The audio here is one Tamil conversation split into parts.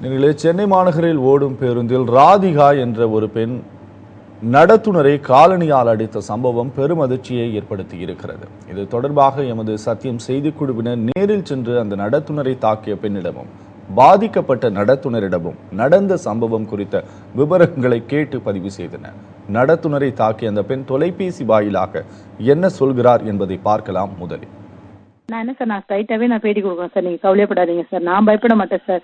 நீங்களே சென்னை மாநகரில் ஓடும் பேருந்தில் ராதிகா என்ற ஒரு பெண் நடத்துனரை காலணியால் அடித்த சம்பவம் பெரும் அதிர்ச்சியை ஏற்படுத்தி இருக்கிறது இது தொடர்பாக எமது சத்தியம் செய்திக்குழுவினர் நேரில் சென்று அந்த நடத்துனரை தாக்கிய பெண்ணிடமும் பாதிக்கப்பட்ட நடத்துனரிடமும் நடந்த சம்பவம் குறித்த விவரங்களை கேட்டு பதிவு செய்தனர் நடத்துனரை தாக்கிய அந்த பெண் தொலைபேசி வாயிலாக என்ன சொல்கிறார் என்பதை பார்க்கலாம் முதலில். நான் என்ன சார் நான் ஸ்ட்ரைட்டாவே நான் பேட்டி கொடுக்குறேன் சார் நீங்க கவலைப்படாதீங்க சார் நான் பயப்பட மாட்டேன் சார்.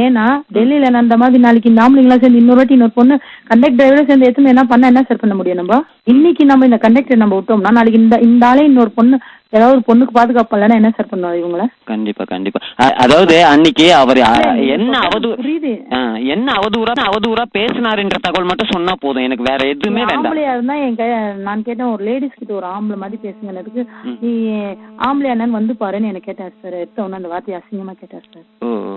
ஏன்னா டெல்லியில நான் அந்த மாதிரி நாளைக்கு இந்த ஆம்பளைங்களா சேர்ந்து இன்னொரு வாட்டி இன்னொரு பொண்ணு கண்டக்டர் டிரைவரா சேர்ந்து எத்தனை என்ன பண்ண என்ன சார் பண்ண முடியும் நம்ம? இன்னைக்கு நம்ம இந்த கண்டக்டர் நம்ம விட்டோம்னா நாளைக்கு இந்த இந்த ஆளே இன்னொரு பொண்ணு ஏதாவது ஒரு பொண்ணுக்கு பாதுகாப்பு இல்லைன்னா என்ன சார் பண்ணுவோம் இவங்கள? கண்டிப்பா கண்டிப்பா. அதாவது அன்னைக்கு அவர் என்ன அவதூ புரியுது. என்ன அவதூறா அவதூறா பேசினாருன்ற தகவல் மட்டும் சொன்னா போதும். எனக்கு வேற எதுவுமே வேண்டாம். ஆம்பளையா இருந்தா என் நான் கேட்டேன் ஒரு லேடிஸ் கிட்ட ஒரு ஆம்பளை மாதிரி பேசுங்கன்னதுக்கு நீ ஆம்பளை என்னன்னு வந்து பாருன்னு என்ன கேட்டார் சார் எடுத்த உடனே அந்த வார்த்தையை அசிங்கமா கேட்டார் சார் ஓ ஓ.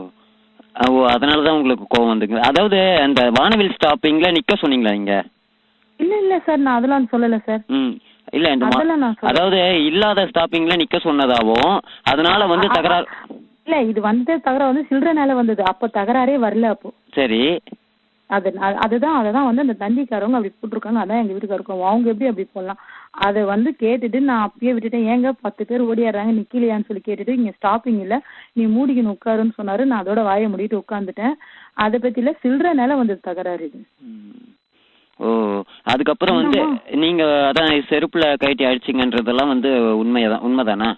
அதனால தான் உங்களுக்கு கோவம் வந்துங்க. அதாவது அந்த வானவில் ஸ்டாப்பிங்ல நிக்க சொன்னீங்களா நீங்க? இல்ல இல்ல சார் நான் அதெல்லாம் சொல்லல சார் இல்ல இந்த. அதாவது இல்லாத ஸ்டாப்பிங்ல நிக்க சொன்னதாவும் அதனால வந்து தகராறு இல்ல இது வந்து தகராறு வந்து சில்லறனால வந்தது. அப்ப தகராறே வரல அப்போ. சரி. அது அது- அதுதான் அததான் வந்து அந்த தந்திக்காரவங்க அப்படி போட்டிருக்காங்க. அதான் எங்க வீட்டுக்காரருக்கும் அவங்க எப்படி அப்படி போடலாம்? அதை வந்து கேட்டுட்டு நான் அப்பயே விட்டுட்டேன். ஏங்க பத்து பேர் ஓடியாடுறாங்க நிக்கலையான்னு சொல்லி கேட்டுட்டு இங்க ஸ்டாப்பிங் இல்ல. நீ மூடிக்கணும் உட்காருன்னு சொன்னாரு. நான் அதோட வாயை மூடிட்டு உட்காந்துட்டேன் அதை பத்தி இல்ல சில்லறனால வந்தது தகராறு இது. ஓ அதுக்கப்புறம் வந்து நீங்க அதான் செருப்புல கழட்டி அடிச்சிங்கன்றதெல்லாம் வந்து உண்மையதான் உண்மைதானா?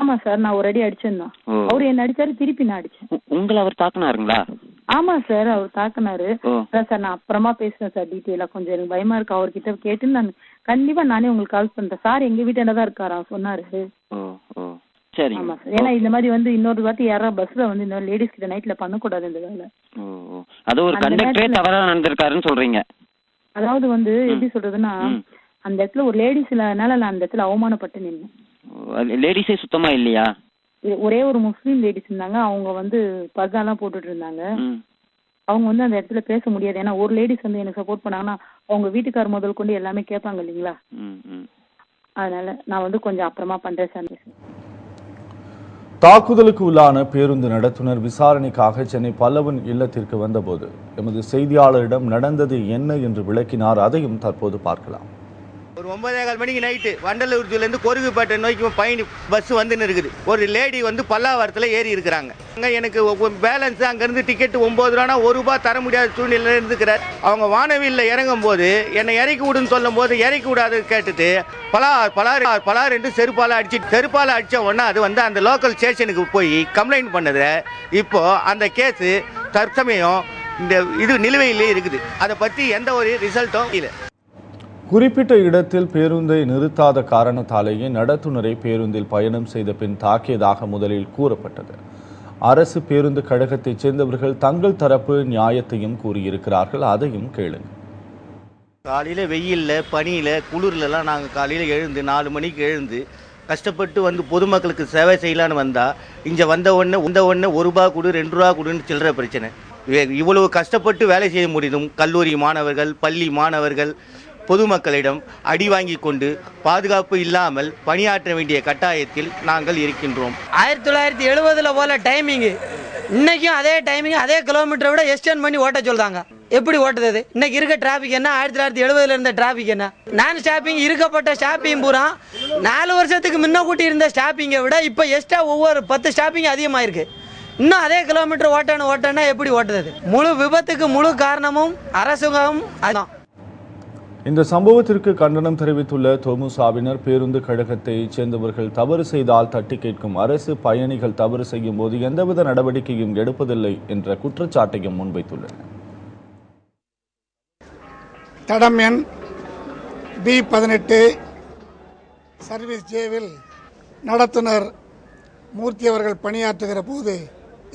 ஆமா சார் நான் ஒரு அடி அடிச்சிருந்தேன். அவரு என்ன அடிச்சாரு திருப்பி நான் அடிச்சேன். உங்களை அவர் தாக்குனாருங்களா? ஆமா சார் அவர் தாக்குனாரு. சார் நான் அப்புறமா பேசுறேன் சார் டீட்டெயிலா கொஞ்சம் எனக்கு பயமா இருக்கு. அவர்கிட்ட கேட்டு நான் கண்டிப்பா நானே உங்களுக்கு கால் பண்றேன். சார் எங்க வீட்டாண்ட தான் இருக்காரா? சொன்னாரு. சரிங்க. ஆமா சார். ஏன்னா இந்த மாதிரி வந்து இன்னொரு வாட்டி யாராவது பஸ்ல வந்து இந்த லேடிஸ் கிட்ட நைட்ல பண்ணக்கூடாது இந்த வேலை. அது ஒரு கண்டக்டரே தவறா நடந்திருக்காருன்னு சொல்றீங்க. அதாவது வந்து எப்படி சொல்றதுன்னா. அந்த இடத்துல ஒரு லேடிஸ் இல்லாதனால நான் அந்த இடத்துல அவமானப்பட்டு நின்னேன். லேடிஸே சுத்தமா இல்லையா? ஒரே ஒரு முஸ்லீம் லேடிஸ் இருந்தாங்க. அவங்க வந்து பர்தாலாம் போட்டுட்டு இருந்தாங்க. அவங்க வந்து அந்த இடத்துல பேச முடியாது. ஏன்னா ஒரு லேடிஸ் வந்து எனக்கு சப்போர்ட் பண்ணாங்கன்னா அவங்க வீட்டுக்கார் முதல் கொண்டு எல்லாமே கேட்பாங்க இல்லைங்களா? அதனால நான் வந்து கொஞ்சம் அப்புறமா பண்றேன் சார். தாக்குதலுக்கு உள்ளான பேருந்து நடத்துனர் விசாரணைக்காக சென்னை பல்லவன் இல்லத்திற்கு வந்தபோது எமது செய்தியாளரிடம் நடந்தது என்ன என்று விளக்கினார் அதையும் தற்போது பார்க்கலாம். ஒரு ஒன்பதே கால் மணிக்கு நைட்டு வண்டலூர்லேருந்து கொருகுப்பேட்டை நோக்கி பயணி பஸ் வந்துன்னு இருக்குது. ஒரு லேடி வந்து பல்லாவரத்தில் ஏறி இருக்கிறாங்க. அங்கே எனக்கு பேலன்ஸ் அங்கேருந்து டிக்கெட் ஒம்பது ரூபானா ஒரு ரூபா தர முடியாத சூழ்நிலையில் இருந்துக்கிறார் அவங்க வானவியில் இறங்கும் போது என்னை இறக்கி விடுன்னு சொல்லும் போது இறக்கி விடாது கேட்டுட்டு பலா பலார் பலார் என்று செருப்பால் அடிச்சு செருப்பால் அடித்த உடனே அது வந்து அந்த லோக்கல் ஸ்டேஷனுக்கு போய் கம்ப்ளைண்ட் பண்ணது. இப்போது அந்த கேஸு தற்சமயம் இந்த இது நிலுவையிலே இருக்குது. அதை பற்றி எந்த ஒரு ரிசல்ட்டும் இல்லை. குறிப்பிட்ட இடத்தில் பேருந்தை நிறுத்தாத காரணத்தாலேயே நடத்துனரை பேருந்தில் பயணம் செய்த பின் தாக்கியதாக முதலில் கூறப்பட்டது. அரசு பேருந்து கழகத்தைச் சேர்ந்தவர்கள் தங்கள் தரப்பு நியாயத்தையும் கூறியிருக்கிறார்கள். அதையும் கேளுங்க. காலையில் வெயிலில் பனியில் குளிர்லலாம் நாங்கள் காலையில் எழுந்து நாலு மணிக்கு எழுந்து கஷ்டப்பட்டு வந்து பொதுமக்களுக்கு சேவை செய்யலான்னு வந்தால் இங்கே வந்த உடனே வந்த உடனே ஒரு ரூபா கொடு ரெண்டு ரூபா கொடுன்னு சில்லற பிரச்சனை. இவ்வளவு கஷ்டப்பட்டு வேலை செய்ய முடியும் கல்லூரி மாணவர்கள் பள்ளி மாணவர்கள் பொதுமக்களிடம் அடி வாங்கி கொண்டு பாதுகாப்பு இல்லாமல் பணியாற்ற வேண்டிய கட்டாயத்தில் நாங்கள் இருக்கின்றோம். ஆயிரத்தி தொள்ளாயிரத்தி எழுபதுல போல டைமிங்கு இன்னைக்கும் அதே டைமிங் அதே கிலோமீட்டரை விட எக்ஸ்டெண்ட் பண்ணி ஓட்ட சொல்றாங்க. எப்படி ஓட்டுறது? இன்னைக்கு இருக்க டிராபிக் என்ன? ஆயிரத்தி தொள்ளாயிரத்தி எழுபதுல இருந்த டிராபிக் என்ன? நான் ஸ்டாப்பிங் இருக்கப்பட்ட ஸ்டாப்பிங் பூரா நாலு வருஷத்துக்கு முன்ன கூட்டி இருந்த ஸ்டாப்பிங்கை விட இப்போ எக்ஸ்ட்ரா ஒவ்வொரு பத்து ஸ்டாப்பிங் அதிகமாயிருக்கு. இன்னும் அதே கிலோமீட்டர் ஓட்டணும் ஓட்டணும் எப்படி ஓட்டுறது? முழு விபத்துக்கு முழு காரணமும் அரசாங்கம் அதுதான். இந்த சம்பவத்திற்கு கண்டனம் தெரிவித்துள்ள தொமுசாவினர் பேருந்து கழகத்தைச் சேர்ந்தவர்கள் தவறு செய்தால் தட்டி கேட்கும் அரசு பயணிகள் தவறு செய்யும் போது எந்தவித நடவடிக்கையும் எடுப்பதில்லை என்ற குற்றச்சாட்டையும் முன்வைத்துள்ளனர். தடம் எண் பி பதினெட்டு சர்வீஸ் ஜேவில் நடத்துனர் மூர்த்தி அவர்கள் பணியாற்றுகிற போது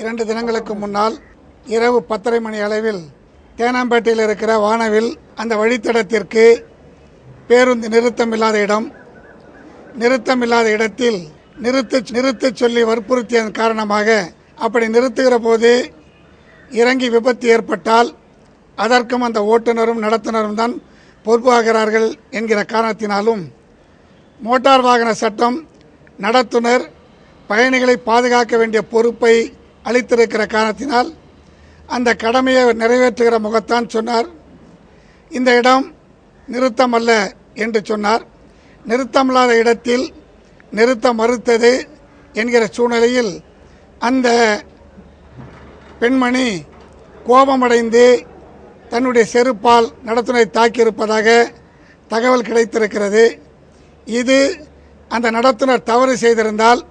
இரண்டு தினங்களுக்கு முன்னால் இரவு பத்தரை மணி அளவில் தேனாம்பேட்டையில் இருக்கிற வானவில் அந்த வழித்தடத்திற்கு பேருந்து நிறுத்தம் இல்லாத இடம். நிறுத்தம் இல்லாத இடத்தில் நிறுத்த நிறுத்தச் சொல்லி வற்புறுத்தியதன் காரணமாக அப்படி நிறுத்துகிற போது இறங்கி விபத்து ஏற்பட்டால் அதற்கும் அந்த ஓட்டுநரும் நடத்துனரும் தான் பொறுப்பாகிறார்கள் என்கிற காரணத்தினாலும் மோட்டார் வாகன சட்டம் நடத்துனர் பயணிகளை பாதுகாக்க வேண்டிய பொறுப்பை அளித்திருக்கிற காரணத்தினால் அந்த கடமையை நிறைவேற்றுகிற முகத்தான் சொன்னார். இந்த இடம் நிறுத்தம் அல்ல என்று சொன்னார். நிறுத்தமில்லாத இடத்தில் நிறுத்த மறுத்தது என்கிற சூழ்நிலையில் அந்த பெண்மணி கோபமடைந்து தன்னுடைய செருப்பால் நடத்துனை தாக்கியிருப்பதாக தகவல் கிடைத்திருக்கிறது. இது அந்த நடத்துனர் தவறு செய்திருந்தால்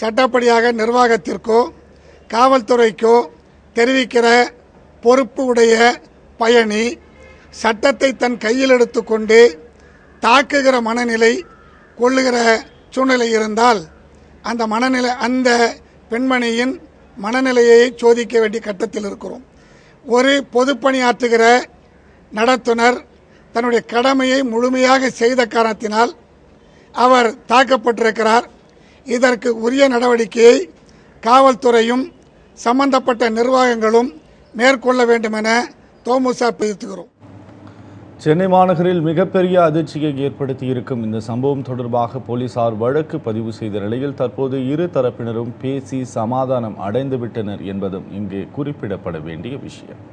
சட்டப்படியாக நிர்வாகத்திற்கோ காவல்துறைக்கோ தெரிவிக்கிற பொறுப்பு உடைய பயணி சட்டத்தை தன் கையில் எடுத்துக்கொண்டு தாக்குகிற மனநிலை கொள்ளுகிற சூழ்நிலை இருந்தால் அந்த மனநிலை அந்த பெண்மணியின் மனநிலையை சோதிக்க வேண்டிய கட்டத்தில் இருக்கிறோம். ஒரு பொதுப்பணியாற்றுகிற நடத்துனர் தன்னுடைய கடமையை முழுமையாக செய்த காரணத்தினால் அவர் தாக்கப்பட்டிருக்கிறார். இதற்கு உரிய நடவடிக்கையை காவல்துறையும் சம்பந்தப்பட்ட நிர்வாகங்களும் மேற்கொள்ள வேண்டும் என தோமுசா பேசுகிறோம் சென்னை மாநகரில் மிகப்பெரிய அதிர்ச்சியை ஏற்படுத்தி இருக்கும் இந்த சம்பவம் தொடர்பாக போலீசார் வழக்கு பதிவு செய்த நிலையில் தற்போது இரு தரப்பினரும் பேசி சமாதானம் அடைந்துவிட்டனர் என்பதும் இங்கே குறிப்பிடப்பட வேண்டிய விஷயம்.